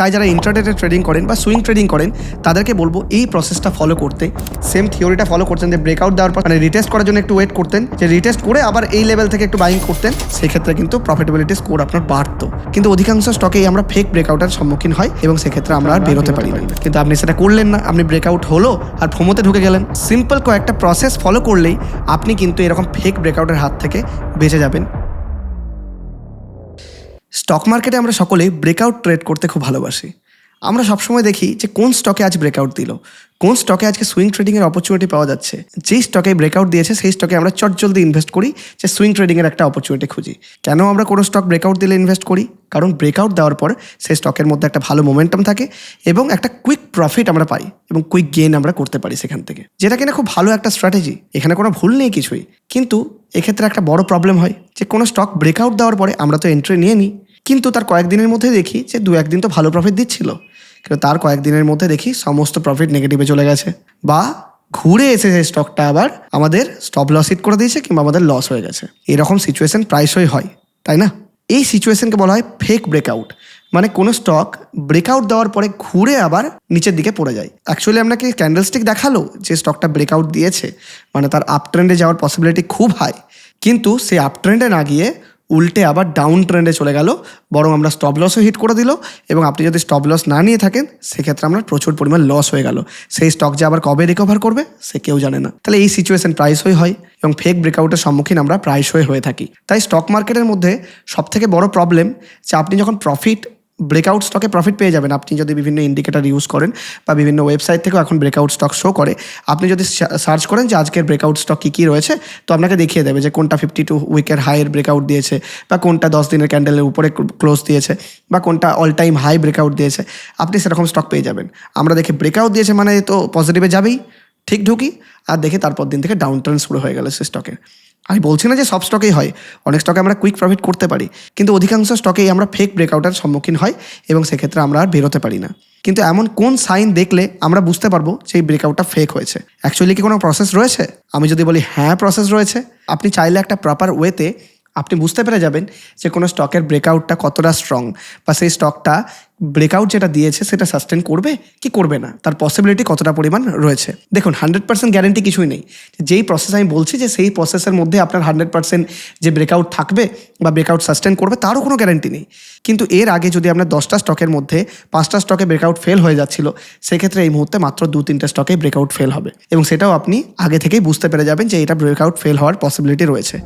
তাই যারা ইন্টারনেটে ট্রেডিং করেন বা সুইং ট্রেডিং করেন, তাদেরকে বলব এই প্রসেসটা ফলো করতে। সেম থিওরিটা ফলো করতেন যে ব্রেকআউট দেওয়ার পর মানে রিটেস্ট করার জন্য একটু ওয়েট করতেন, যে রিটেস্ট করে আবার এই লেভেল থেকে একটু বাইং করতেন, সেক্ষেত্রে কিন্তু প্রফিটেবিলিটি স্কোর আপনার বাড়তো। কিন্তু অধিকাংশ স্টকেই আমরা ফেক ব্রেকআউটের সম্মুখীন হয়, এবং সেক্ষেত্রে আমরা আর বেরোতে পারি না। কিন্তু আপনি সেটা করলেন না, আপনি ব্রেকআউট হলো আর ফোমোতে ঢুকে গেলেন। সিম্পল কয়েকটা প্রসেস ফলো করলেই আপনি কিন্তু এরকম ফেক ব্রেকআউটের হাত থেকে বেঁচে যাবেন। স্টক মার্কেটে আমরা সকলেই ব্রেকআউট ট্রেড করতে খুব ভালোবাসি। আমরা সবসময় দেখি যে কোন স্টকে আজ ব্রেকআউট দিল, কোন স্টকে আজকে সুইং ট্রেডিংয়ের অপরচুনিটি পাওয়া যাচ্ছে। যেই স্টকে ব্রেকআউট দিয়েছে, সেই স্টকে আমরা চট জলদি ইনভেস্ট করি যে সুইং ট্রেডিংয়ের একটা অপরচুনিটি খুঁজি। কেন আমরা কোনো স্টক ব্রেকআউট দিলে ইনভেস্ট করি? কারণ ব্রেকআউট দেওয়ার পর সেই স্টকের মধ্যে একটা ভালো মোমেন্টাম থাকে এবং একটা কুইক প্রফিট আমরা পাই এবং কুইক গেইন আমরা করতে পারি সেখান থেকে। যেটা কিনা খুব ভালো একটা স্ট্র্যাটেজি এখানে কোনো ভুল নেই কিছুই। কিন্তু এক্ষেত্রে একটা বড় প্রবলেম হয় যে কোনো স্টক ব্রেকআউট দেওয়ার পরে আমরা তো এন্ট্রি নিয়ে নিই। কিন্তু তার কয়েকদিনের মধ্যে দেখি যে দু একদিন তো ভালো প্রফিট দিচ্ছিল। কিন্তু তার কয়েকদিনের মধ্যে দেখি সমস্ত প্রফিট নেগেটিভে চলে গেছে। বা ঘুরে এসে সেই স্টকটা আবার আমাদের স্টপ লস হিট করে দিয়েছে কিংবা আমাদের লস হয়ে গেছে। এরকম সিচুয়েশন প্রায়শই হয়, তাই না? এই সিচুয়েশনকে বলা হয় ফেক ব্রেকআউট মানে কোনো স্টক ব্রেকআউট দেওয়ার পরে ঘুরে আবার নিচের দিকে পড়ে যায়। অ্যাকচুয়ালি আপনাকে ক্যান্ডেলস্টিক দেখাল যে স্টকটা ব্রেকআউট দিয়েছে। মানে তার আপ ট্রেন্ডে যাওয়ার পসিবিলিটি খুব হাই কিন্তু সেই আপ ট্রেন্ডে না গিয়ে উল্টে আবার ডাউন ট্রেন্ডে চলে গেল, বরং আমরা স্টপ লসও হিট করে দিল এবং আপনি যদি স্টপ লস না নিয়ে থাকেন, সেক্ষেত্রে আমরা প্রচুর পরিমাণ লস হয়ে গেল। সেই স্টক যে আবার কবে রিকভার করবে, সে কেউ জানে না। তাহলে এই সিচুয়েশন প্রায়শই হয় এবং ফেক ব্রেকআউটের সম্মুখীন আমরা প্রায়শই হয়ে থাকি। তাই স্টক মার্কেটের মধ্যে সবথেকে বড় প্রবলেম যে আপনি যখন প্রফিট ব্রেকআউট স্টকে প্রফিট পেয়ে যাবেন। আপনি যদি বিভিন্ন ইন্ডিকেটার ইউজ করেন বা বিভিন্ন ওয়েবসাইট থেকেও এখন ব্রেকআউট স্টক শো করে, আপনি যদি সার্চ করেন যে আজকের ব্রেকআউট স্টক কী কী রয়েছে, তো আপনাকে দেখিয়ে দেবে যে কোনটা ফিফটি টু উইকের হাইয়ের ব্রেকআউট দিয়েছে বা কোনটা দশ দিনের ক্যান্ডেলের উপরে ক্লোজ দিয়েছে বা কোনটা অল টাইম হাই ব্রেকআউট দিয়েছে, আপনি সেরকম স্টক পেয়ে যাবেন। আমরা দেখে ব্রেকআউট দিয়েছে মানে তো পজিটিভে যাবেই, ঠিক ঢুকি, আর দেখে তারপর দিন থেকে ডাউন ট্রেন্ড শুরু হয়ে গেল সে স্টকে আমি বলছি না যে সব স্টকেই হয়, অনেক স্টকে আমরা কুইক প্রফিট করতে পারি, কিন্তু অধিকাংশ স্টকেই আমরা ফেক ব্রেকআউটের সম্মুখীন হয় এবং সেক্ষেত্রে আমরা আর বেরোতে পারি না। কিন্তু এমন কোন সাইন দেখলে আমরা বুঝতে পারব যে এই ব্রেকআউটটা ফেক হয়েছে? অ্যাকচুয়ালি কি কোনো প্রসেস রয়েছে? আমি যদি বলি হ্যাঁ প্রসেস রয়েছে। আপনি চাইলে একটা প্রপার ওয়েতে আপনি বুঝতে পেরে যাবেন যে কোনো স্টকের ব্রেকআউটটা কতটা স্ট্রং বা সেই স্টকটা ব্রেকআউট যেটা দিয়েছে, সেটা সাস্টেন করবে কি করবে না? তার পসিবিলিটি কতটা পরিমাণ রয়েছে? দেখুন হান্ড্রেড পার্সেন্ট গ্যারেন্টি কিছুই নেই। যেই প্রসেস আমি বলছি যে, সেই প্রসেসের মধ্যে আপনার হান্ড্রেড পার্সেন্ট যে ব্রেকআউট থাকবে বা ব্রেকআউট সাস্টেন করবে, তারও কোনো গ্যারেন্টি নেই। কিন্তু এর আগে যদি আপনার দশটা স্টকের মধ্যে পাঁচটা স্টকে ব্রেকআউট ফেল হয়ে যাচ্ছিল, সেক্ষেত্রে এই মুহূর্তে মাত্র দু, তিনটে স্টকে ব্রেকআউট ফেল হবে। এবং সেটাও আপনি আগে থেকেই বুঝতে পেরে যাবেন যে, এটা ব্রেকআউট ফেল হওয়ার পসিবিলিটি রয়েছে।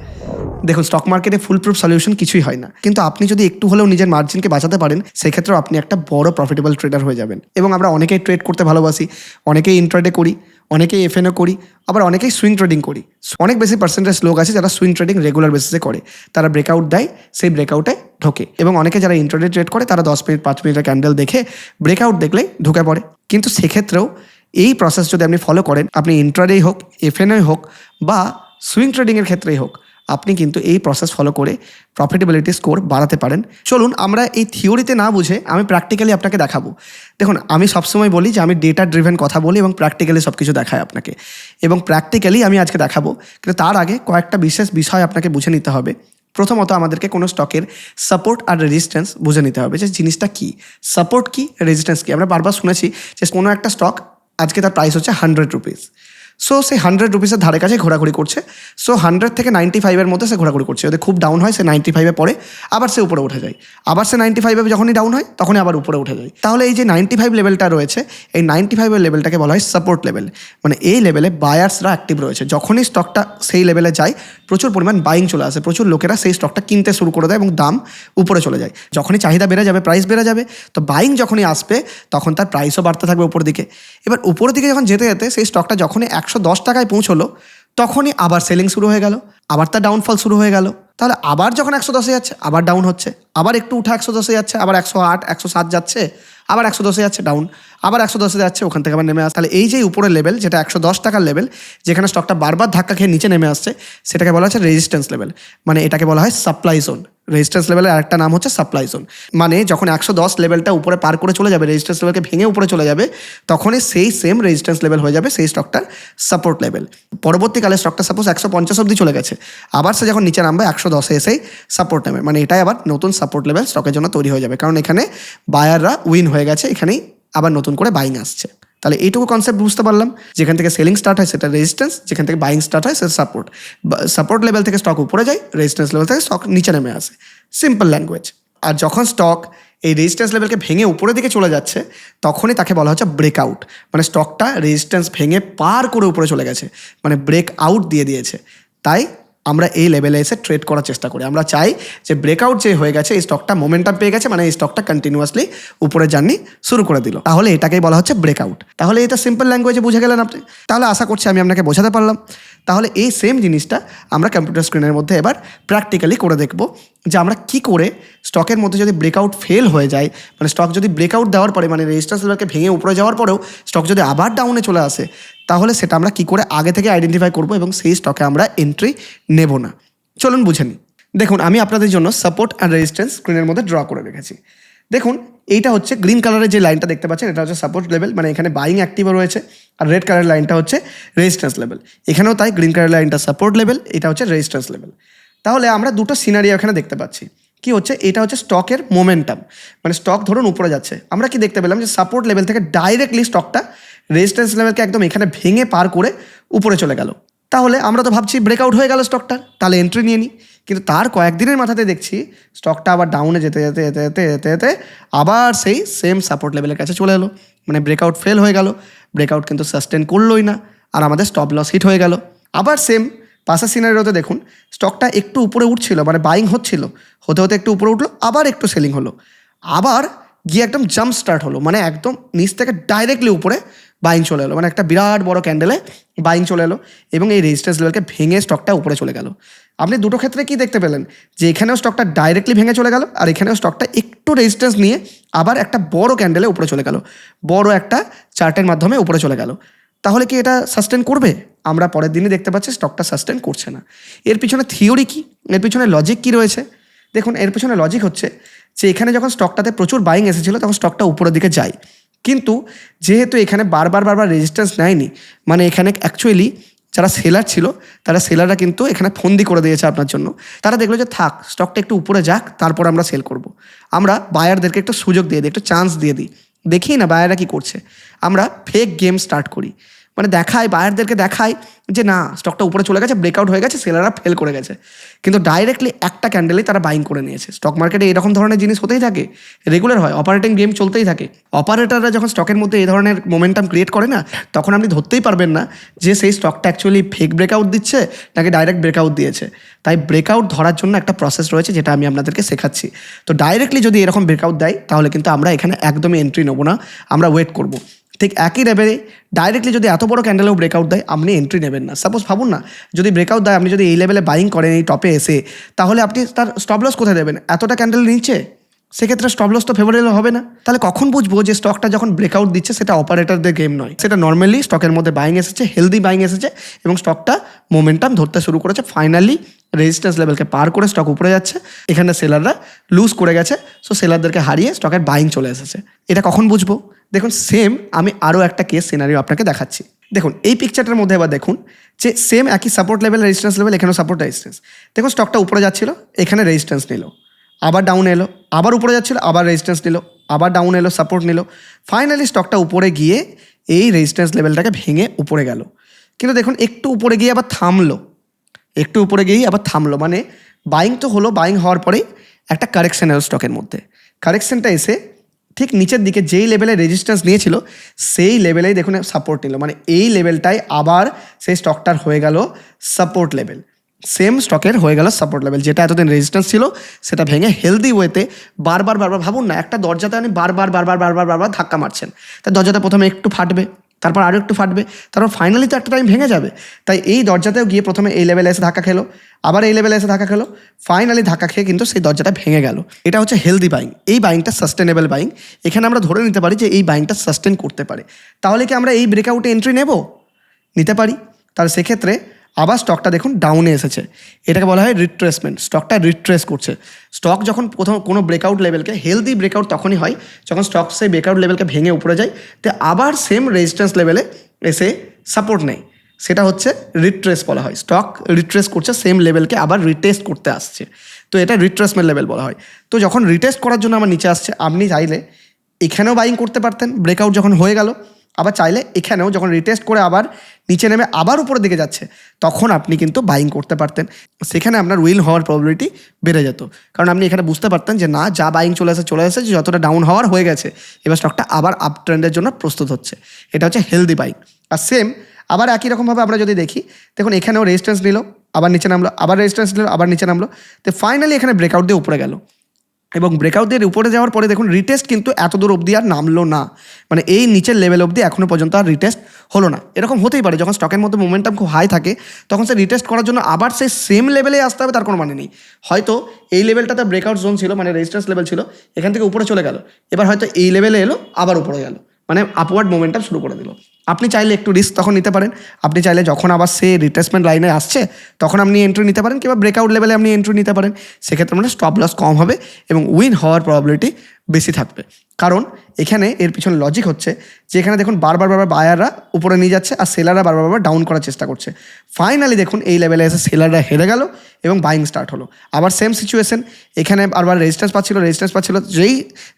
দেখুন স্টক মার্কেটে ফুল প্রুফ সলিউশন কিছুই হয় না। কিন্তু আপনি যদি একটু হলেও নিজের মার্জিনকে বাঁচাতে পারেন, সেক্ষেত্রেও আপনি একটা বড় প্রফিটেবল ট্রেডার হয়ে যাবেন। এবং আমরা অনেকেই ট্রেড করতে ভালোবাসি, অনেকেই ইন্ট্রাডে করি, অনেকেই এফএনও করি, আবার অনেকেই সুইং ট্রেডিং করি। অনেক বেশি পার্সেন্টেজ লোক আছে যারা সুইং ট্রেডিং রেগুলার বেসিসে করে। তারা ব্রেকআউট দেয়, সেই ব্রেকআউটে ঢোকে। এবং অনেকে যারা ইন্টারডে ট্রেড করে, তারা দশ মিনিট, পাঁচ মিনিটের ক্যান্ডেল দেখে ব্রেকআউট দেখলেই ঢুকে পড়ে। কিন্তু সেক্ষেত্রেও এই প্রসেস যদি আপনি ফলো করেন, আপনি ইন্ট্রাডেই হোক এফএনওই হোক, বা সুইং ট্রেডিংয়ের ক্ষেত্রেই হোক আপনি কিন্তু এই প্রসেস ফলো করে প্রফিটেবিলিটি স্কোর বাড়াতে পারেন। চলুন আমরা এই থিওরিতে না বুঝে আমি প্র্যাকটিক্যালি আপনাকে দেখাবো। দেখুন, আমি সবসময় বলি যে আমি ডেটা ড্রিভেন কথা বলি এবং প্র্যাকটিক্যালি সব কিছু দেখাই আপনাকে। এবং প্র্যাকটিক্যালি আমি আজকে দেখাবো, কিন্তু তার আগে কয়েকটা বিশেষ বিষয় আপনাকে বুঝে নিতে হবে। প্রথমত আমাদেরকে কোনো স্টকের সাপোর্ট আর রেজিস্ট্যান্স বুঝে নিতে হবে যে জিনিসটা কী। সাপোর্ট কি রেজিস্ট্যান্স কি? আমরা বারবার শুনেছি যে কোনো একটা স্টক আজকে তার প্রাইস হচ্ছে হান্ড্রেড রুপিস সো সে হান্ড্রেড রুপিসের ধারে কাছে ঘোরাঘুরি করছে। সো হান্ড্রেড থেকে নাইনটি ফাইভের মধ্যে সে ঘোরাঘুরি করছে। যদি খুব ডাউন হয়, সে নাইনটি ফাইভে পড়ে, আবার সে উপরে উঠে যায়। আবার সে নাইনটি ফাইভে যখনই ডাউন হয়, তখনই আবার উপরে উঠে যায়। তাহলে এই যে নাইনটি ফাইভ লেভেলটা রয়েছে, এই নাইনটি ফাইভের লেভেলটাকে বলা হয় সাপোর্ট লেভেল মানে এই লেভেলে বায়ার্সরা অ্যাক্টিভ রয়েছে। যখনই স্টকটা সেই লেভেলে যায়, প্রচুর পরিমাণ বাইং চলে আসে। প্রচুর লোকেরা সেই স্টকটা কিনতে শুরু করে দেয় এবং দাম উপরে চলে যায়। যখনই চাহিদা বেড়ে যাবে প্রাইস বেড়ে যাবে, তো বাইং যখনই আসবে, তখন তার প্রাইসও বাড়তে থাকবে উপর দিকে। এবার উপর দিকে যখন যেতে যেতে সেই স্টকটা যখনই একশো দশ টাকায় পৌঁছলো, তখনই আবার সেলিং শুরু হয়ে গেল, আবার তার ডাউনফল শুরু হয়ে গেল। তাহলে আবার যখন একশো দশে যাচ্ছে, আবার ডাউন হচ্ছে, আবার একটু উঠা একশো দশে যাচ্ছে, আবার একশো আট, একশো সাত যাচ্ছে, আবার একশো দশে যাচ্ছে ডাউন আবার একশো দশে যাচ্ছে, ওখান থেকে আবার নেমে আসছে। তাহলে এই যে উপরের লেভেল, যেটা একশো দশ টাকার লেভেল, যেখানে স্টকটা বারবার ধাক্কা খেয়ে নিচে নেমে আসছে, সেটাকে বলা হচ্ছে রেজিস্ট্যান্স লেভেল মানে এটাকে বলা হয় সাপ্লাই জোন রেজিস্ট্যান্স লেভেলের আরেকটা নাম হচ্ছে সাপ্লাই জোন মানে যখন একশো দশ লেভেলটা উপরে পার করে চলে যাবে রেজিস্ট্যান্স লেভেলকে ভেঙে উপরে চলে যাবে, তখনই সেই সেম রেজিস্ট্যান্স লেভেল হয়ে যাবে সেই স্টকটার সাপোর্ট লেভেল পরবর্তীকালে স্টকটা সাপোজ একশো পঞ্চাশ অব্দি চলে গেছে, আবার সে যখন নিচে নামবে, একশো দশে এসেই সাপোর্ট নেবে। মানে এটাই আবার নতুন সাপোর্ট লেভেল স্টকের জন্য তৈরি হয়ে যাবে। কারণ এখানে বায়াররা উইন হয়ে গেছে, এখানেই আবার নতুন করে বাইং আসছে। তাহলে এইটুকু কনসেপ্ট বুঝতে পারলাম। যেখান থেকে সেলিং স্টার্ট হয় সেটা রেজিস্ট্যান্স যেখান থেকে বাইং স্টার্ট হয় সেটা সাপোর্ট সাপোর্ট লেভেল থেকে স্টক উপরে যায় রেজিস্ট্যান্স লেভেল থেকে স্টক নিচে নেমে আসে। সিম্পল ল্যাঙ্গুয়েজ আর যখন স্টক এই রেজিস্ট্যান্স লেভেলকে ভেঙে উপরের দিকে চলে যাচ্ছে, তখনই তাকে বলা হচ্ছে ব্রেকআউট মানে স্টকটা রেজিস্ট্যান্স ভেঙে পার করে উপরে চলে গেছে। মানে ব্রেক আউট দিয়ে দিয়েছে। তাই আমরা এই লেভেলে এসে ট্রেড করার চেষ্টা করি। আমরা চাই যে ব্রেকআউট যে হয়ে গেছে, এই স্টকটা মোমেন্টাম পেয়ে গেছে মানে এই স্টকটা কন্টিনিউয়াসলি উপরে জার্নি শুরু করে দিল। তাহলে এটাকেই বলা হচ্ছে ব্রেকআউট তাহলে এটা সিম্পল ল্যাঙ্গুয়েজে বুঝে গেলেন আপনি। তাহলে আশা করছি আমি আপনাকে বোঝাতে পারলাম। তাহলে এই সেম জিনিসটা আমরা কম্পিউটার স্ক্রিনের মধ্যে এবার প্র্যাকটিক্যালি করে দেখব যে আমরা কি করে স্টকের মধ্যে যদি ব্রেকআউট ফেল হয়ে যায় মানে স্টক যদি ব্রেকআউট দেওয়ার পরে মানে রেজিস্ট্যান্স লেভেলকে ভেঙে উপরে যাওয়ার পরেও স্টক যদি আবার ডাউনে চলে আসে, তাহলে সেটা আমরা কি করে আগে থেকে আইডেন্টিফাই করব এবং সেই স্টকে আমরা এন্ট্রি নেব না। চলুন বুঝে নিই। দেখুন, আমি আপনাদের জন্য সাপোর্ট অ্যান্ড রেজিস্ট্যান্স স্ক্রিনের মধ্যে ড্র করে রেখেছি। দেখুন, এইটা হচ্ছে গ্রিন কালারের যে লাইনটা দেখতে পাচ্ছেন, এটা হচ্ছে সাপোর্ট লেভেল মানে এখানে বাইং অ্যাক্টিভও রয়েছে, আর রেড কালারের লাইনটা হচ্ছে রেজিস্ট্যান্স লেভেল এখানেও তাই গ্রিন কালারের লাইনটা সাপোর্ট লেভেল এটা হচ্ছে রেজিস্ট্যান্স লেভেল তাহলে আমরা দুটো সিনারিও এখানে দেখতে পাচ্ছি। কি হচ্ছে? এটা হচ্ছে স্টকের মোমেন্টাম মানে স্টক ধরুন উপরে যাচ্ছে। আমরা কি দেখতে পেলাম যে সাপোর্ট লেভেল থেকে ডাইরেক্টলি স্টকটা রেজিস্ট্যান্স লেভেলকে একদম এখানে ভেঙে পার করে উপরে চলে গেল। তাহলে আমরা তো ভাবছি ব্রেকআউট হয়ে গেল স্টকটা তাহলে এন্ট্রি নিয়ে নিই কিন্তু তার কয়েকদিনের মাথাতে দেখছি স্টকটা আবার ডাউনে যেতে যেতে যেতে যেতে যেতে যেতে আবার সেই সেম সাপোর্ট লেভেলের কাছে চলে এলো। মানে ব্রেকআউট ফেল হয়ে গেল। ব্রেকআউট কিন্তু সাস্টেন করলোই না। আর আমাদের স্টপ লস হিট হয়ে গেল। আবার সেম পাশের সিনারিওতে দেখুন স্টকটা একটু উপরে উঠছিল মানে বাইং হচ্ছিল। হতে হতে একটু উপরে উঠল, আবার একটু সেলিং হলো। আবার গিয়ে একদম জাম্প স্টার্ট হলো। মানে একদম নিচ থেকে ডাইরেক্টলি উপরে বাইং চলে এলো। মানে একটা বিরাট বড় ক্যান্ডেলে বাইং চলে এলো এবং এই রেজিস্ট্যান্স লেভেলকে ভেঙে স্টকটা উপরে চলে গেল। আপনি দুটো ক্ষেত্রে কি দেখতে পেলেন? যে এখানেও স্টকটা ডাইরেক্টলি ভেঙে চলে গেল আর এখানেও স্টকটা একটু রেজিস্ট্যান্স নিয়ে আবার একটা বড় ক্যান্ডেলে উপরে চলে গেল। বড় একটা চার্টের মাধ্যমে উপরে চলে গেল। তাহলে কি এটা সাস্টেন করবে? আমরা পরের দিনই দেখতে পাচ্ছি স্টকটা সাস্টেন করছে না। এর পিছনে থিওরি কি? এর পিছনে লজিক কি রয়েছে? দেখুন, এর পিছনে লজিক হচ্ছে যে এখানে যখন স্টকটাতে প্রচুর বাইং এসেছিল, তখন স্টকটা উপরের দিকে যায়। কিন্তু যেহেতু এখানে বারবার বারবার রেজিস্ট্যান্স নেয়নি মানে এখানে অ্যাকচুয়ালি যারা সেলার ছিল, তারা সেলাররা কিন্তু এখানে ফন্দি করে দিয়েছে আপনার জন্য। তারা দেখল যে থাক স্টকটা একটু উপরে যাক, তারপর আমরা সেল করব। আমরা বায়ারদেরকে একটা সুযোগ দিয়ে দিই, একটা চান্স দিয়ে দিই। দেখি না বায়াররা কী করছে। আমরা ফেক গেম স্টার্ট করি। মানে দেখায়, বায়ারদেরকে দেখায় যে না স্টকটা উপরে চলে গেছে ব্রেকআউট হয়ে গেছে সেলাররা ফেল করে গেছে। কিন্তু ডাইরেক্টলি একটা ক্যান্ডেলেই তারা বাইং করে নিয়েছে। স্টক মার্কেটে এরকম ধরনের জিনিস হতেই থাকে রেগুলার হয় অপারেটিং গেম চলতেই থাকে। অপারেটাররা যখন স্টকের মধ্যে এই ধরনের মোমেন্টাম ক্রিয়েট করে না, তখন আপনি ধরতেই পারবেন না যে সেই স্টকটা অ্যাকচুয়ালি ফেক ব্রেকআউট দিচ্ছে নাকি ডাইরেক্ট ব্রেকআউট দিয়েছে। তাই ব্রেকআউট ধরার জন্য একটা প্রসেস রয়েছে যেটা আমি আপনাদেরকে শেখাচ্ছি। তো ডাইরেক্টলি যদি এরকম ব্রেকআউট দেয়, তাহলে কিন্তু আমরা এখানে একদমই এন্ট্রি নেব না। আমরা ওয়েট করব। ঠিক একই লেভেলে ডাইরেক্টলি যদি এত বড় ক্যান্ডেলেও ব্রেকআউট দেয়, আপনি এন্ট্রি নেবেন না। সাপোজ ভাবুন না, যদি ব্রেকআউট দেয়, আপনি যদি এই লেভেলে বাইং করেন, এই টপে এসে, তাহলে আপনি তার স্টপ লস কোথায় দেবেন? এতটা ক্যান্ডেল নিচে সেক্ষেত্রে স্টপ লস তো ফেভারেবল হবে না। তাহলে কখন বুঝব যে স্টকটা যখন ব্রেকআউট দিচ্ছে, সেটা অপারেটরদের গেম নয়। সেটা নর্মালি স্টকের মধ্যে বাইং এসেছে হেলদি বাইং এসেছে, এবং স্টকটা মোমেন্টাম ধরতে শুরু করেছে। ফাইনালি রেজিস্ট্যান্স লেভেলকে পার করে স্টক উপরে যাচ্ছে। এখানে সেলাররা লুজ করে গেছে। সো সেলারদেরকে হারিয়ে স্টকের বাইং চলে এসেছে। এটা কখন বুঝব? দেখুন সেম আমি আরও একটা কেস সিনারিও আপনাকে দেখাচ্ছি। দেখুন, এই পিকচারটার মধ্যে এবার দেখুন যে সেম একই সাপোর্ট লেভেল রেজিস্ট্যান্স লেভেল এখানেও সাপোর্ট রেজিস্ট্যান্স দেখুন স্টকটা উপরে যাচ্ছিল, এখানে রেজিস্ট্যান্স নিল। আবার ডাউন এলো, আবার উপরে যাচ্ছিল, আবার রেজিস্ট্যান্স নিল, আবার ডাউন এলো সাপোর্ট নিল। ফাইনালি স্টকটা উপরে গিয়ে এই রেজিস্ট্যান্স লেভেলটাকে ভেঙে উপরে গেল। কিন্তু দেখুন, একটু উপরে গিয়ে আবার থামলো। একটু উপরে গিয়েই আবার থামলো। মানে বাইং তো হলো বাইং হওয়ার পরেই একটা কারেকশন এলো স্টকের মধ্যে। কারেকশনটা এসে ঠিক নিচের দিকে যেই লেভেলে রেজিস্ট্যান্স নিয়েছিল, সেই লেভেলেই দেখুন সাপোর্ট নিল। মানে এই লেভেলটাই আবার সেই স্টকটার হয়ে গেল সাপোর্ট লেভেল সেম স্টকের হয়ে গেল সাপোর্ট লেভেল যেটা এতদিন রেজিস্ট্যান্স ছিল, সেটা ভেঙে হেলদি ওয়েতে বারবার বারবার ভাবুন না, একটা দরজাতে আপনি বারবার বারবার বারবার বারবার ধাক্কা মারছেন। তা দরজাটা প্রথমে একটু ফাটবে। তারপর আরও একটু ফাটবে, তারপর ফাইনালি তো একটা টাইম ভেঙে যাবে। তাই এই দরজাতেও গিয়ে প্রথমে এই লেভেলে এসে ধাক্কা খেলো, আবার এই লেভেলে এসে ধাক্কা খেলো ফাইনালি ধাক্কা খেয়ে কিন্তু সেই দরজাটা ভেঙে গেল। এটা হচ্ছে হেলদি বাইং এই বাইংটা সাস্টেনেবল বাইং এখানে আমরা ধরে নিতে পারি যে এই বাইংটা সাস্টেন করতে পারে। তাহলে কি আমরা এই ব্রেকআউটে এন্ট্রি নেব? নিতে পারি। তাহলে সেক্ষেত্রে আবার স্টকটা দেখুন ডাউনে এসেছে। এটাকে বলা হয় রিট্রেসমেন্ট স্টকটা রিট্রেস করছে। স্টক যখন প্রথম কোনো ব্রেকআউট লেভেলকে হেলদি ব্রেকআউট তখনই হয়, যখন স্টক সেই ব্রেকআউট লেভেলকে ভেঙে উপরে যায়, তো আবার সেম রেজিস্ট্যান্স লেভেলে এসে সাপোর্ট নেয়। সেটা হচ্ছে রিট্রেস বলা হয়। স্টক রিট্রেস করছে সেম লেভেলকে আবার রিটেস্ট করতে আসছে। তো এটা রিট্রেসমেন্ট লেভেল বলা হয়। তো যখন রিটেস্ট করার জন্য আমার নিচে আসছে, আপনি চাইলে এখানেও বাইং করতে পারতেন। ব্রেকআউট যখন হয়ে গেল, আবার চাইলে এখানেও যখন রিটেস্ট করে আবার নিচে নেমে আবার উপরের দিকে যাচ্ছে, তখন আপনি কিন্তু বাইং করতে পারতেন। সেখানে আপনার উইল হওয়ার প্রবলিটি বেড়ে যেত। কারণ আপনি এখানে বুঝতে পারতেন যে না, যা বাইং চলে আসে চলে আসে, যতটা ডাউন হওয়ার হয়ে গেছে, এবার স্টকটা আবার আপ ট্রেন্ডের জন্য প্রস্তুত হচ্ছে। এটা হচ্ছে হেলদি বাইং আর সেম আবার একই রকমভাবে আমরা যদি দেখি, দেখুন এখানেও রেজিস্ট্যান্স নিল, আবার নিচে নামলো, আবার রেজিস্ট্যান্স নিল, আবার নিচে নামলো। তো ফাইনালি এখানে ব্রেকআউট দিয়ে উপরে গেল। এবং ব্রেকআউট দিয়ে উপরে যাওয়ার পরে দেখুন রিটেস্ট কিন্তু এত দূর অবধি আর নামলো না। মানে এই নিচের লেভেল অবধি এখনও পর্যন্ত আর রিটেস্ট হলো না। এরকম হতেই পারে, যখন স্টকের মধ্যে মোমেন্টাম খুব হাই থাকে, তখন সে রিটেস্ট করার জন্য আবার সেই সেম লেভেলে আসতে হবে, তার কোনো মানে নেই। হয়তো এই লেভেলটাতে ব্রেকআউট জোন ছিল মানে রেজিস্ট্যান্স লেভেল ছিল, এখান থেকে উপরে চলে গেল। এবার হয়তো এই লেভেলে এলো, আবার উপরে গেল। মানে আপওয়ার্ড মোমেন্টাম শুরু করে দিল। আপনি চাইলে একটু রিস্ক তখন নিতে পারেন। আপনি চাইলে যখন আবার সে রিট্রেসমেন্ট লাইনে আসছে, তখন আপনি এন্ট্রি নিতে পারেন কিংবা ব্রেকআউট লেভেলে আপনি এন্ট্রি নিতে পারেন। সেক্ষেত্রে মানে স্টপ লস কম হবে এবং উইন হওয়ার প্রবাবিলিটি বেশি থাকবে। কারণ এখানে এর পিছনে লজিক হচ্ছে যে এখানে দেখুন বারবার বারবার বায়াররা উপরে নিয়ে যাচ্ছে আর সেলাররা বারবার বারবার ডাউন করার চেষ্টা করছে। ফাইনালি দেখুন এই লেভেলে এসে সেলাররা হেরে গেল এবং বাইং স্টার্ট হলো। আবার সেম সিচুয়েশন এখানে বারবার রেজিস্ট্যান্স পাচ্ছিল রেজিস্ট্যান্স পাচ্ছিল, যেই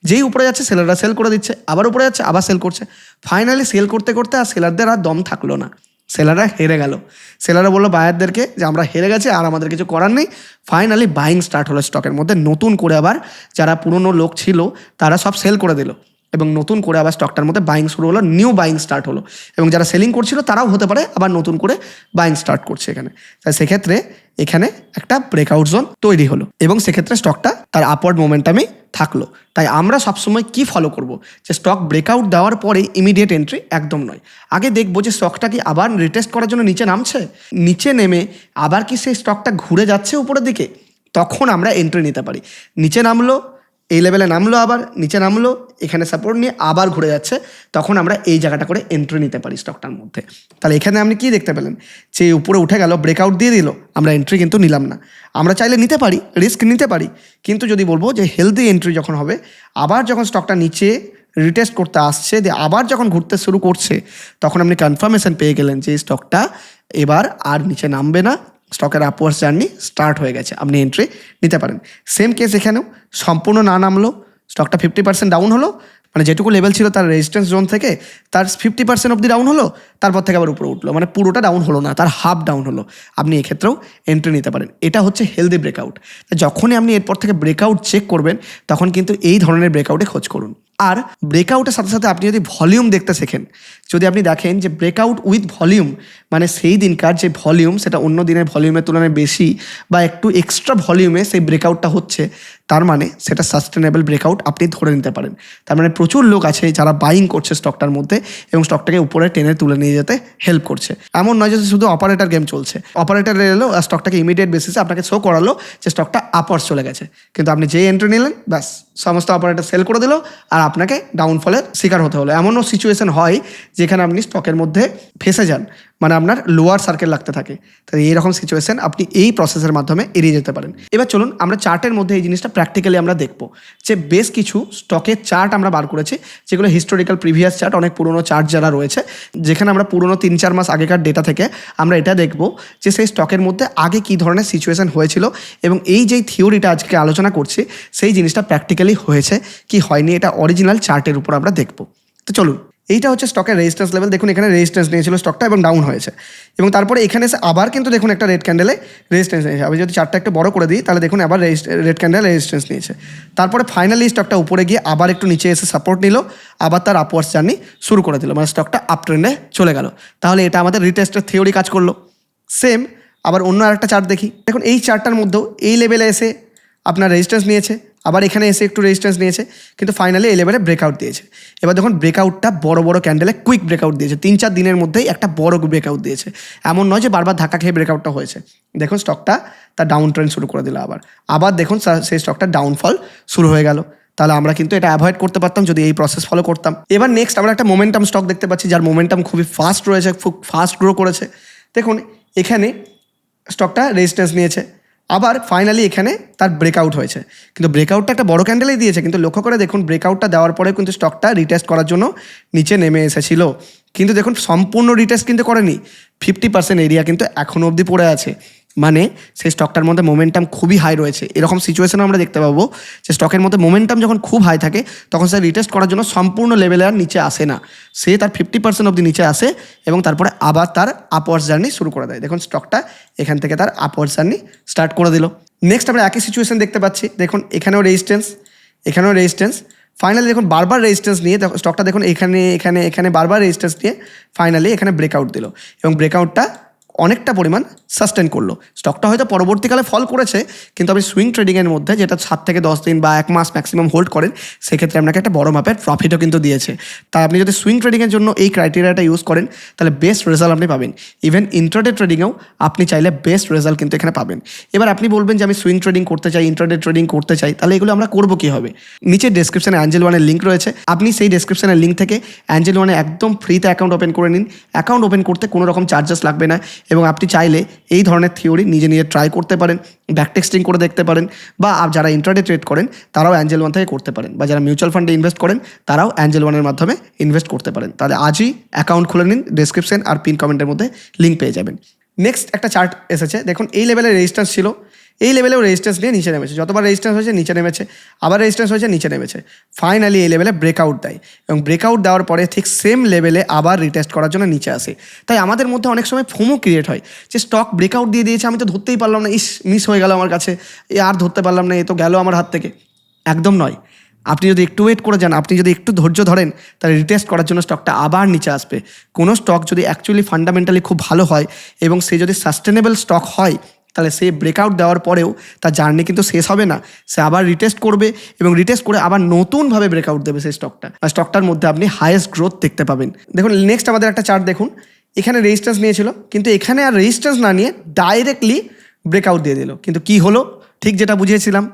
যেই উপরে যাচ্ছে সেলাররা সেল করে দিচ্ছে, আবার উপরে যাচ্ছে, আবার সেল করছে। ফাইনালি সেল করতে করতে আর সেলারদের আর দম থাকল না। সেলাররা হেরে গেল। সেলাররা বলল বায়ারদেরকে যে, আমরা হেরে গেছি আর আমাদের কিছু করার নেই। ফাইনালি বাইং স্টার্ট হলো স্টকের মধ্যে। নতুন করে আবার যারা পুরনো লোক ছিল, তারা সব সেল করে দিল। এবং নতুন করে আবার স্টকটার মধ্যে বাইং শুরু হলো নিউ বাইং স্টার্ট হলো। এবং যারা সেলিং করছিল, তারাও হতে পারে আবার নতুন করে বাইং স্টার্ট করছে এখানে। তাই সেক্ষেত্রে এখানে একটা ব্রেকআউট জোন তৈরি হলো এবং সেক্ষেত্রে স্টকটা তার আপওয়ার্ড মোমেন্টামেই থাকল। তাই আমরা সবসময় কি ফলো করব? যে স্টক ব্রেকআউট দেওয়ার পরে ইমিডিয়েট এন্ট্রি একদম নয়। আগে দেখব যে স্টকটা কি আবার রিটেস্ট করার জন্য নিচে নামছে? নিচে নেমে আবার কি সেই স্টকটা ঘুরে যাচ্ছে উপরের দিকে? তখন আমরা এন্ট্রি নিতে পারি। নিচে নামলো এই লেভেলে নামলো আবার, নিচে নামলো, এখানে সাপোর্ট নিয়ে আবার ঘুরে যাচ্ছে, তখন আমরা এই জায়গাটা করে এন্ট্রি নিতে পারি স্টকটার মধ্যে। তাহলে এখানে আপনি কি দেখতে পেলেন? যে উপরে উঠে গেল ব্রেকআউট দিয়ে দিল, আমরা এন্ট্রি কিন্তু নিলাম না। আমরা চাইলে নিতে পারি রিস্ক নিতে পারি, কিন্তু যদি বলব যে হেলদি এন্ট্রি যখন হবে, আবার যখন স্টকটা নিচে রিটেস্ট করতে আসছে, দিয়ে আবার যখন ঘুরতে শুরু করছে, তখন আপনি কনফার্মেশন পেয়ে গেলেন যে এই স্টকটা এবার আর নিচে নামবে না স্টকের আপওয়ার্স জার্নি স্টার্ট হয়ে গেছে, আপনি এন্ট্রি নিতে পারেন। সেম কেস এখানেও, সম্পূর্ণ না নামলো, স্টকটা ফিফটি পার্সেন্ট ডাউন হলো মানে যেটুকু লেভেল ছিল তার রেজিস্ট্যান্স জোন থেকে তার ফিফটি পার্সেন্ট অবধি ডাউন হলো, তারপর থেকে আবার উপরে উঠল। মানে পুরোটা ডাউন হলো না, তার হাফ ডাউন হলো। আপনি এক্ষেত্রেও এন্ট্রি নিতে পারেন। এটা হচ্ছে হেলদি ব্রেকআউট যখনই আপনি এরপর থেকে ব্রেকআউট চেক করবেন, তখন কিন্তু এই ধরনের ব্রেকআউটে খোঁজ করুন। আর ব্রেকআউটের সাথে সাথে আপনি যদি ভলিউম দেখতে শেখেন, যদি আপনি দেখেন যে ব্রেকআউট উইথ ভলিউম মানে সেই দিনকার যে ভলিউম সেটা অন্য দিনের ভলিউমের তুলনায় বেশি বা একটু এক্সট্রা ভলিউমে সেই ব্রেকআউটটা হচ্ছে তার মানে সেটা সাস্টেনেবল ব্রেকআউট আপনি ধরে নিতে পারেন। তার মানে প্রচুর লোক আছে যারা বাইং করছে স্টকটার মধ্যে এবং স্টকটাকে উপরে টেনে তুলে নিয়ে যেতে হেল্প করছে। এমন নয় যে শুধু অপারেটার গেম চলছে। অপারেটর এলো আর স্টকটাকে ইমিডিয়েট বেসিসে আপনাকে শো করালো যে স্টকটা আপার্স চলে গেছে। কিন্তু আপনি যেই এন্ট্রি নিলেন, ব্যাস, সমস্ত অপারেটার সেল করে দিল আর আপনাকে ডাউনফলের শিকার হতে হলো। এমনও সিচুয়েশন হয় যেখানে আপনি স্টকের মধ্যে ফেসে যান। মানে আপনার লোয়ার সার্কেল লাগতে থাকে। তাই এইরকম সিচুয়েশন আপনি এই প্রসেসের মাধ্যমে এড়িয়ে যেতে পারেন। এবার চলুন আমরা চার্টের মধ্যে এই জিনিসটা প্র্যাকটিক্যালি আমরা দেখব যে বেশ কিছু স্টকের চার্ট আমরা বার করেছি, যেগুলো হিস্টোরিক্যাল প্রিভিয়াস চার্ট অনেক পুরনো চার্ট যারা রয়েছে, যেখানে আমরা পুরনো তিন চার মাস আগেকার ডেটা থেকে আমরা এটা দেখব যে সেই স্টকের মধ্যে আগে কী ধরনের সিচুয়েশন হয়েছিল এবং এই যেই থিওরিটা আজকে আলোচনা করছি, সেই জিনিসটা প্র্যাকটিক্যালি হয়েছে কি হয়নি, এটা অরিজিনাল চার্টের উপর আমরা দেখব। তো চলুন এইটা হচ্ছে স্টকের রেজিস্ট্যান্স লেভেল দেখুন, এখানে রেজিস্ট্যান্স নিয়েছিল স্টকটা এবং ডাউন হয়েছে। এবং তারপরে এখানে এসে আবার কিন্তু দেখুন একটা রেড ক্যান্ডেলে রেজিস্ট্যান্স নিয়েছে। আমি যদি চারটা একটু বড় করে দিই, তাহলে দেখুন আবার রেড ক্যান্ডেল রেজিস্ট্যান্স নিয়েছে। তারপরে ফাইনালি স্টকটা উপরে গিয়ে আবার একটু নিচে এসে সাপোর্ট নিল, আবার তার আপওয়ার্স জার্নি শুরু করে দিল। মানে স্টকটা আপ ট্রেন্ডে চলে গেল। তাহলে এটা আমাদের রিটেস্টের থিওরি কাজ করল। সেম আবার অন্য আরেকটা চার্ট দেখি। দেখুন, এই চার্টটার মধ্যেও এই লেভেলে এসে আপনার রেজিস্ট্যান্স নিয়েছে। আবার এখানে এসে একটু রেজিস্ট্যান্স নিয়েছে, কিন্তু ফাইনালি এই লেভেলে ব্রেকআউট দিয়েছে। এবার দেখুন ব্রেকআউটটা বড় বড় ক্যান্ডেলে কুইক ব্রেকআউট দিয়েছে। তিন চার দিনের মধ্যেই একটা বড় ব্রেকআউট দিয়েছে। এমন নয় যে বারবার ধাক্কা খেয়ে ব্রেকআউটটা হয়েছে। দেখুন স্টকটা তার ডাউন ট্রেন্ড শুরু করে দিল আবার। আবার দেখুন সেই স্টকটা ডাউনফল শুরু হয়ে গেল। তাহলে আমরা কিন্তু এটা অ্যাভয়েড করতে পারতাম যদি এই প্রসেস ফলো করতাম। এবার নেক্সট আমরা একটা মোমেন্টাম স্টক দেখতে পাচ্ছি, যার মোমেন্টাম খুবই ফাস্ট রয়েছে, খুব ফাস্ট গ্রো করেছে। দেখুন, এখানে স্টকটা রেজিস্ট্যান্স নিয়েছে। আবার ফাইনালি এখানে তার ব্রেকআউট হয়েছে। কিন্তু ব্রেকআউটটা একটা বড় ক্যান্ডেলেই দিয়েছে। কিন্তু লক্ষ্য করে দেখুন ব্রেকআউটটা দেওয়ার পরে কিন্তু স্টকটা রিটেস্ট করার জন্য নিচে নেমে এসেছিল। কিন্তু দেখুন, সম্পূর্ণ রিটেস্ট কিন্তু করেনি। ফিফটি পার্সেন্ট এরিয়া কিন্তু এখনও অবধি পড়ে আছে। মানে সেই স্টকটার মধ্যে মোমেন্টাম খুবই হাই রয়েছে। এরকম সিচুয়েশনে আমরা দেখতে পাবো। যে স্টকের মধ্যে মোমেন্টাম যখন খুব হাই থাকে, তখন সে রিটেস্ট করার জন্য সম্পূর্ণ লেভেলে আর নিচে আসে না। সে তার ফিফটি পার্সেন্ট অবধি নিচে আসে এবং তারপরে আবার তার আপওয়ার্স জার্নি শুরু করে দেয়। দেখুন স্টকটা এখান থেকে তার আপওয়ার্স জার্নি স্টার্ট করে দিল। নেক্সট আমরা একই সিচুয়েশন দেখতে পাচ্ছি। দেখুন, এখানেও রেজিস্ট্যান্স এখানেও রেজিস্ট্যান্স ফাইনালি দেখুন, বারবার রেজিস্ট্যান্স নিয়ে স্টকটা দেখুন, এখানে এখানে এখানে বারবার রেজিস্ট্যান্স নিয়ে ফাইনালি এখানে ব্রেকআউট দিল। এবং ব্রেকআউটটা অনেকটা পরিমাণ সাস্টেন করল। স্টকটা হয়তো পরবর্তীকালে ফল করেছে, কিন্তু আপনি সুইং ট্রেডিংয়ের মধ্যে যেটা সাত থেকে দশ দিন বা এক মাস ম্যাক্সিমাম হোল্ড করেন, সেক্ষেত্রে আপনাকে একটা বড় মাপের প্রফিটও কিন্তু দিয়েছে। তাই আপনি যদি সুইং ট্রেডিংয়ের জন্য এই ক্রাইটেরিয়াটা ইউজ করেন, তাহলে বেস্ট রেজাল্ট আপনি পাবেন। ইভেন ইন্টারডে ট্রেডিংয়েও আপনি চাইলে বেস্ট রেজাল্ট কিন্তু এখানে পাবেন। এবার আপনি বলবেন যে আমি সুইং ট্রেডিং করতে চাই ইন্টারডে ট্রেডিং করতে চাই, তাহলে এগুলো আমরা করব কী হবে নিচে ডেসক্রিপশনে অ্যাঞ্জেল ওয়ানের লিঙ্ক রয়েছে। আপনি সেই ডেসক্রিপশনের লিঙ্ক থেকে অ্যাঞ্জেল ওয়ানে একদম ফ্রিতে অ্যাকাউন্ট ওপেন করে নিন। অ্যাকাউন্ট ওপেন করতে কোনো রকম চার্জেস লাগবে না। এবং আপনি চাইলে এই ধরনের থিওরি নিজে নিজে ট্রাই করতে পারেন ব্যাক টেক্সটিং করে দেখতে পারেন, বা যারা ইন্টারনেট ট্রেড করেন, তারাও অ্যাঞ্জেল ওয়ান থেকে করতে পারেন, বা যারা মিউচুয়াল ফান্ডে ইনভেস্ট করেন, তারাও অ্যাঞ্জেল ওয়ানের মাধ্যমে ইনভেস্ট করতে পারেন। তাহলে আজই অ্যাকাউন্ট খুলে নিন ডেসক্রিপশন আর পিন কমেন্টের মধ্যে লিঙ্ক পেয়ে যাবেন। নেক্সট একটা চার্ট এসেছে, দেখুন, এই লেভেলের রেজিস্ট্যান্স ছিল। এই লেভেলেও রেজিস্ট্যান্স নিয়ে নিচে নেমেছে। যতবার রেজিস্ট্যান্স হয়েছে, নিচে নেমেছে। আবার রেজিস্ট্যান্স হয়েছে, নিচে নেমেছে। ফাইনালি এই লেভেলে ব্রেকআউট দেয়। এবং ব্রেকআউট দেওয়ার পরে ঠিক সেম লেভেলে আবার রিটেস্ট করার জন্য নিচে আসে। তাই আমাদের মধ্যে অনেক সময় ফোমো ক্রিয়েট হয়। যে স্টক ব্রেকআউট দিয়ে দিয়েছে, আমি তো ধরতেই পারলাম না। ইস মিস হয়ে গেল আমার কাছে। এ আর ধরতে পারলাম না, এ তো গেল আমার হাত থেকে। একদম নয়। আপনি যদি একটু ওয়েট করে যান, আপনি যদি একটু ধৈর্য ধরেন, তাহলে রিটেস্ট করার জন্য স্টকটা আবার নিচে আসবে। কোনো স্টক যদি অ্যাকচুয়ালি ফান্ডামেন্টালি খুব ভালো হয়, এবং সে যদি সাস্টেনেবল স্টক হয় তাহলে সে ব্রেকআউট দেওয়ার পরেও তার জার্নি কিন্তু শেষ হবে না। সে আবার রিটেস্ট করবে এবং রিটেস্ট করে আবার নতুনভাবে ব্রেকআউট দেবে সেই স্টকটা আর স্টকটার মধ্যে আপনি হায়েস্ট গ্রোথ দেখতে পাবেন। দেখুন নেক্সট আমাদের একটা চার্ট দেখুন। এখানে রেজিস্ট্যান্স নিয়েছিল, কিন্তু এখানে আর রেজিস্ট্যান্স না নিয়ে ডাইরেক্টলি ব্রেকআউট দিয়ে দিল। কিন্তু কি হলো? ঠিক যেটা বুঝিয়েছিলাম,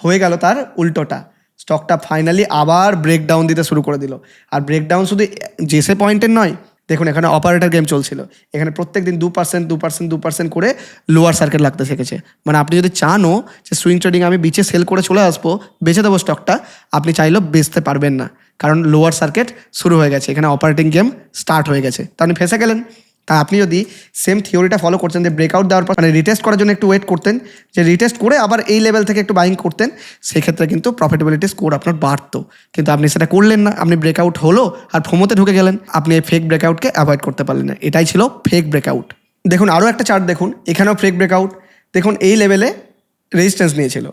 হয়ে গেল তার উল্টোটা। স্টকটা ফাইনালি আবার ব্রেকডাউন দিতে শুরু করে দিল। আর ব্রেকডাউন শুধু জেসে পয়েন্টের নয় দেখুন, এখানে অপারেটর গেম চলছিল। এখানে প্রত্যেক দিন দু পার্সেন্ট দু পার্সেন্ট দু পার্সেন্ট করে লোয়ার সার্কেট লাগতে শিখেছে। মানে আপনি যদি চানও যে সুইং ট্রেডিং আমি বিচে সেল করে চলে আসব, বেচে দেবো স্টকটা আপনি চাইলেও বেচতে পারবেন না। কারণ লোয়ার সার্কিট শুরু হয়ে গেছে। এখানে অপারেটিং গেম স্টার্ট হয়ে গেছে। তা আপনি ফেসে গেলেন। তা আপনি যদি সেম থিওরিটা ফলো করতেন যে ব্রেকআউট দেওয়ার পর মানে রিটেস্ট করার জন্য একটু ওয়েট করতেন, যে রিটেস্ট করে আবার এই লেভেল থেকে একটু বাইং করতেন, সেক্ষেত্রে কিন্তু প্রফিটেবিলিটি স্কোর আপনার বাড়তো। কিন্তু আপনি সেটা করলেন না, আপনি ব্রেকআউট হলো আর ফোমোতে ঢুকে গেলেন, আপনি এই ফেক ব্রেকআউটকে অ্যাভয়েড করতে পারলেন না। এটাই ছিল ফেক ব্রেকআউট দেখুন আরও একটা চার্ট দেখুন, এখানেও ফেক ব্রেকআউট দেখুন, এই লেভেলে রেজিস্ট্যান্স নিয়েছিল।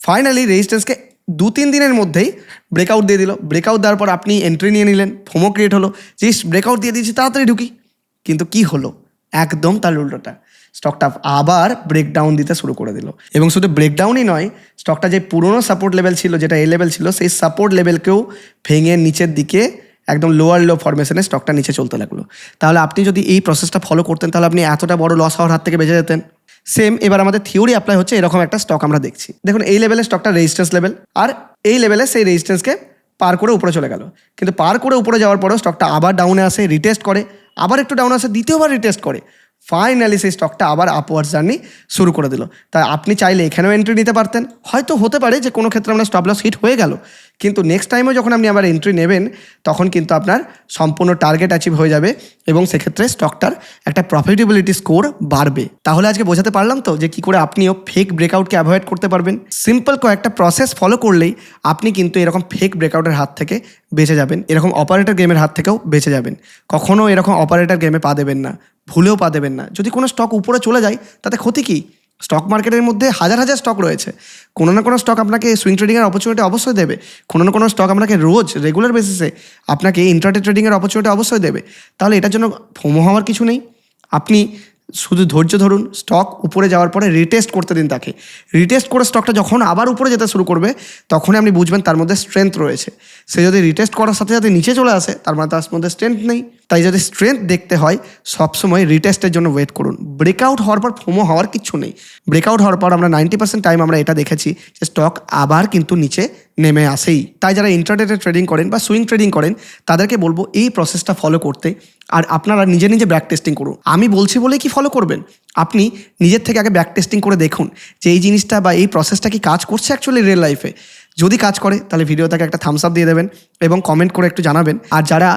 ফাইনালি রেজিস্ট্যান্সকে দু তিন দিনের মধ্যেই ব্রেকআউট দিয়ে দিল। ব্রেকআউট দেওয়ার পর আপনি এন্ট্রি নিয়ে নিলেন ফোমো ক্রিয়েট হলো। যে ব্রেকআউট দিয়ে দিয়েছি, তাড়াতাড়ি ঢুকি। কিন্তু কি হলো? একদম তার উল্টোটা। স্টকটা আবার ব্রেকডাউন দিতে শুরু করে দিল। এবং শুধু ব্রেকডাউনই নয় স্টকটা যে পুরনো সাপোর্ট লেভেল ছিল, যেটা এই লেভেল ছিল, সেই সাপোর্ট লেভেলকেও ভেঙে নিচের দিকে, একদম লোয়ার লো ফরমেশনে স্টকটা নিচে চলতে লাগল। তাহলে আপনি যদি এই প্রসেসটা ফলো করতেন, তাহলে আপনি এতটা বড় লস হওয়ার হাত থেকে বেঁচে যেতেন। সেম এবার আমাদের থিওরি অ্যাপ্লাই হচ্ছে, এরকম একটা স্টক আমরা দেখছি। দেখুন, এই লেভেলে স্টকটা রেজিস্ট্যান্স লেভেল আর এই লেভেলে সেই রেজিস্ট্যান্সকে পার করে উপরে চলে গেল। কিন্তু পার করে উপরে যাওয়ার পরেও স্টকটা আবার ডাউনে আসে রিটেস্ট করে। আবার একটু ডাউন আসে দ্বিতীয়বার রিটেস্ট করে। ফাইনালি সেই স্টকটা আবার আপওয়ার্ড জার্নি শুরু করে দিল। তাই আপনি চাইলে এখানেও এন্ট্রি নিতে পারতেন। হয়তো হতে পারে যে কোনো ক্ষেত্রে আপনার স্টপ লস হিট হয়ে গেল। কিন্তু নেক্সট টাইমেও যখন আপনি আবার এন্ট্রি নেবেন, তখন কিন্তু আপনার সম্পূর্ণ টার্গেট অ্যাচিভ হয়ে যাবে এবং সেক্ষেত্রে স্টকটার একটা প্রফিটেবিলিটি স্কোর বাড়বে। তাহলে আজকে বোঝাতে পারলাম তো যে কী করে আপনিও ফেক ব্রেকআউটকে অ্যাভয়েড করতে পারবেন। সিম্পল কয়েকটা প্রসেস ফলো করলেই আপনি কিন্তু এরকম ফেক ব্রেকআউটের হাত থেকে বেঁচে যাবেন। এরকম অপারেটর গেমের হাত থেকেও বেঁচে যাবেন। কখনও এরকম অপারেটর গেমে পা দেবেন না। ভুলেও পা দেবেন না। যদি কোনো স্টক উপরে চলে যায়, তাতে ক্ষতি কী? স্টক মার্কেটের মধ্যে হাজার হাজার স্টক রয়েছে। কোনো না কোনো স্টক আপনাকে সুইং ট্রেডিংয়ের অপরচুনিটি অবশ্যই দেবে। কোনো না কোনো স্টক আপনাকে রোজ রেগুলার বেসিসে আপনাকে ইন্টারটে ট্রেডিংয়ের অপরচুনিটি অবশ্যই দেবে। তাহলে এটার জন্য ফোমো হওয়ার কিছু নেই। আপনি শুধু ধৈর্য ধরুন স্টক উপরে যাওয়ার পরে রিটেস্ট করতে দিন তাকে। রিটেস্ট করে স্টকটা যখন আবার উপরে যেতে শুরু করবে, তখনই আপনি বুঝবেন তার মধ্যে স্ট্রেংথ রয়েছে। সে যদি রিটেস্ট করার সাথে সাথে নিচে চলে আসে, তার মানে তার মধ্যে স্ট্রেংথ নেই। তাই যদি স্ট্রেংথ দেখতে হয়, সবসময় রিটেস্টের জন্য ওয়েট করুন। ব্রেকআউট হওয়ার পর ফোমো হওয়ার কিচ্ছু নেই। ব্রেকআউট হওয়ার পর আমরা নাইনটি পার্সেন্ট টাইম আমরা এটা দেখেছি যে স্টক আবার কিন্তু নিচে নেমে আসেই। তাই যারা ইন্টারনেটে ট্রেডিং করেন বা সুইং ট্রেডিং করেন, তাদেরকে বলব এই প্রসেসটা ফলো করতে আর আপনারা নিজে নিজে ব্যাক টেস্টিং করুন। আমি বলছি বলে কি ফলো করবেন? আপনি নিজের থেকে আগে ব্যাক টেস্টিং করে দেখুন যে এই জিনিসটা বা এই প্রসেসটা কি কাজ করছে অ্যাকচুয়ালি রিয়েল লাইফে যদি কাজ করে, তাহলে ভিডিওটাকে একটা থামস আপ দিয়ে দেবেন এবং কমেন্ট করে একটু জানাবেন। আর যারা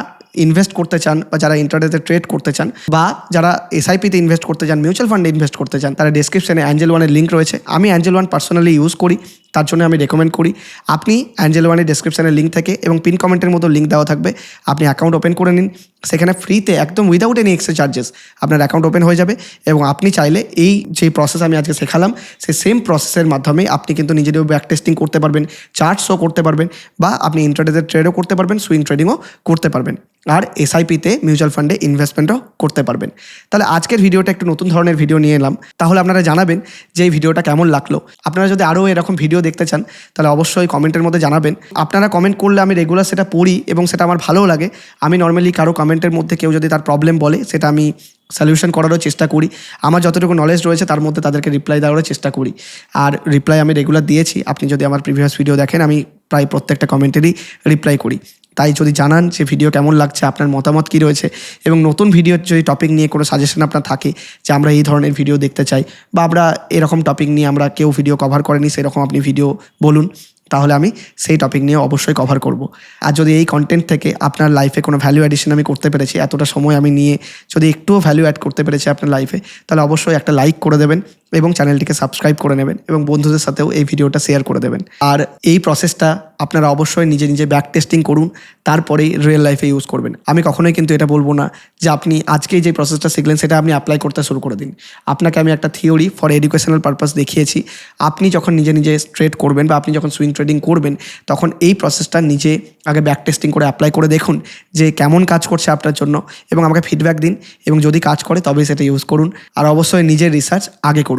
ইনভেস্ট করতে চান বা যারা ইন্টারনেটে ট্রেড করতে চান বা যারা এসআইপিতে ইনভেস্ট করতে চান মিউচুয়াল ফান্ডে ইনভেস্ট করতে চান, তারা ডিসক্রিপশনে অ্যাঞ্জেল ওয়ানের লিঙ্ক রয়েছে। আমি অ্যাঞ্জেল ওয়ান পার্সোনালি ইউজ করি। তার জন্য আমি রেকমেন্ড করি। আপনি অ্যাঞ্জেল ওয়ানের ডিসক্রিপশানের লিঙ্ক থাকে এবং পিন কমেন্টের মতো লিঙ্ক দেওয়া থাকবে। আপনি অ্যাকাউন্ট ওপেন করে নিন। সেখানে ফ্রিতে একদম উইদাউট এনি এক্সট্রা চার্জেস আপনার অ্যাকাউন্ট ওপেন হয়ে যাবে এবং আপনি চাইলে এই যে প্রসেস আমি আজকে শেখালাম, সেই সেম প্রসেসের মাধ্যমে আপনি কিন্তু নিজেরও ব্যাক টেস্টিং করতে পারবেন চার্ট শো করতে পারবেন বা আপনি ইন্টারনেটে ট্রেডও করতে পারবেন সুইং ট্রেডিংও করতে পারবেন আর এসআইপিতে মিউচুয়াল ফান্ডে ইনভেস্টমেন্টও করতে পারবেন। তাহলে আজকের ভিডিওটা একটু নতুন ধরনের ভিডিও নিয়ে এলাম। তাহলে আপনারা জানাবেন যে এই ভিডিওটা কেমন লাগল। আপনারা যদি আরও এরকম ভিডিও দেখতে চান, তাহলে অবশ্যই কমেন্টের মধ্যে জানাবেন। আপনারা কমেন্ট করলে আমি রেগুলার সেটা পড়ি এবং সেটা আমার ভালোও লাগে। আমি নর্মালি কারও কমেন্টের মধ্যে কেউ যদি তার প্রবলেম বলে, সেটা আমি সলিউশন করারও চেষ্টা করি। আমার যতটুকু নলেজ রয়েছে, তার মধ্যে তাদেরকে রিপ্লাই দেওয়ারও চেষ্টা করি। আর রিপ্লাই আমি রেগুলার দিয়েছি। আপনি যদি আমার প্রিভিয়াস ভিডিও দেখেন, আমি প্রায় প্রত্যেকটা কমেন্টেরই রিপ্লাই করি। তাই যদি জানান যে ভিডিও কেমন লাগছে, আপনার মতামত কী রয়েছে, এবং নতুন ভিডিওর যদি টপিক নিয়ে কোনো সাজেশন আপনার থাকে যে আমরা এই ধরনের ভিডিও দেখতে চাই, বা আমরা এরকম টপিক নিয়ে আমরা কেউ ভিডিও কভার করেনি, সেরকম আপনি ভিডিও বলুন। তাহলে আমি সেই টপিক নিয়ে অবশ্যই কভার করব। আর যদি এই কন্টেন্ট থেকে আপনার লাইফে কোনো ভ্যালু অ্যাডিশন আমি করতে পেরেছি, এতটা সময় আমি নিয়ে যদি একটুও ভ্যালু অ্যাড করতে পেরেছি আপনার লাইফে তাহলে অবশ্যই একটা লাইক করে দেবেন। এবং চ্যানেলটিকে সাবস্ক্রাইব করে নেবেন এবং বন্ধুদের সাথেও এই ভিডিওটা শেয়ার করে দেবেন। আর এই প্রসেসটা আপনারা অবশ্যই নিজে নিজে ব্যাক টেস্টিং করুন, তারপরেই রিয়েল লাইফে ইউজ করবেন। আমি কখনোই কিন্তু এটা বলব না যে আপনি আজকেই যে প্রসেসটা শিখলেন, সেটা আপনি অ্যাপ্লাই করতে শুরু করে দিন। আপনাকে আমি একটা থিওরি ফর এডুকেশনাল পারপাস দেখিয়েছি। আপনি যখন নিজে নিজে ট্রেড করবেন বা আপনি যখন সুইং ট্রেডিং করবেন, তখন এই প্রসেসটা নিজে আগে ব্যাক টেস্টিং করে অ্যাপ্লাই করে দেখুন যে কেমন কাজ করছে আপনার জন্য এবং আমাকে ফিডব্যাক দিন এবং যদি কাজ করে তবে সেটা ইউজ করুন। আর অবশ্যই নিজের রিসার্চ আগে করুন।